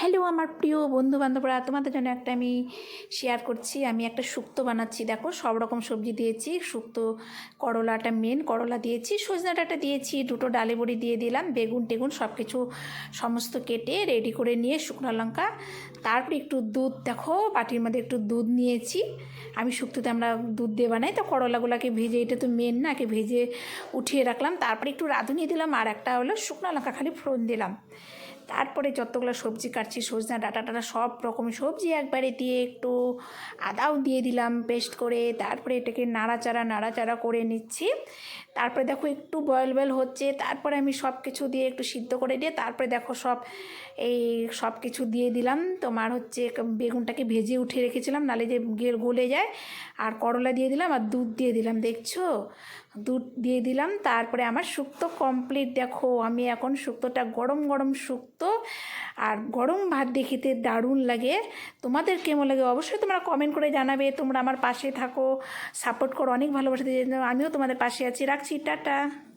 Hello আমার প্রিয় বন্ধু বান্ধবরা তোমাদের জন্য একটা আমি শেয়ার করছি। আমি একটা শুক্তো বানাচ্ছি, দেখো, সব রকম সবজি দিয়েছি। শুক্তো করলাটা মেন করলা দিয়েছি সজনা ডাঁটা দিয়েছি, দুটো ডালে বড়ি দিয়ে দিলাম, বেগুন টেগুন সব কিছু সমস্ত কেটে রেডি করে নিয়ে শুকনো লঙ্কা, তারপরে একটু দুধ, দেখো, বাটির মধ্যে একটু দুধ নিয়েছি। আমি শুক্তোতে আমরা দুধ দিয়ে বানাই, তো করলাগুলোকে ভেজে, এটা তো মেন না কে ভেজে উঠিয়ে রাখলাম। তারপরে একটু রাঁধুনি দিলাম, আর একটা হলো শুকনো লঙ্কা খালি ফোড়ন দিলাম। তারপরে যতগুলো সবজি কাটছি, সজনা ডাটা টাটা সব রকম সবজি একবারে দিয়ে একটু আদাও দিয়ে দিলাম পেস্ট করে, তারপরে এটাকে নাড়াচাড়া নাড়াচাড়া করে নিচ্ছি। তারপরে দেখো একটু বয়েল বয়েল হচ্ছে, তারপরে আমি সব কিছু দিয়ে একটু সিদ্ধ করে দিয়ে তারপরে দেখো সব এই সব কিছু দিয়ে দিলাম। তোমার হচ্ছে বেগুনটাকে ভেজে উঠে রেখেছিলাম, নালে যে গেল গলে যায়, আর করলা দিয়ে দিলাম, আর দুধ দিয়ে দিলাম, দেখছ? দুধ দিয়ে দিলাম, তারপরে আমার শুক্তো কমপ্লিট দেখো, আমি এখন শুক্তোটা গরম গরম শুক্তো আর গরম ভাত দিয়ে খেতে দারুণ লাগে। তোমাদের কেমন লাগে অবশ্যই তোমরা কমেন্ট করে জানাবে। তোমরা আমার পাশে থাকো। সাপোর্ট করো। অনেক ভালোবাসা দিয়ে আমিও তোমাদের পাশে আছি। রাখছি। টাটা।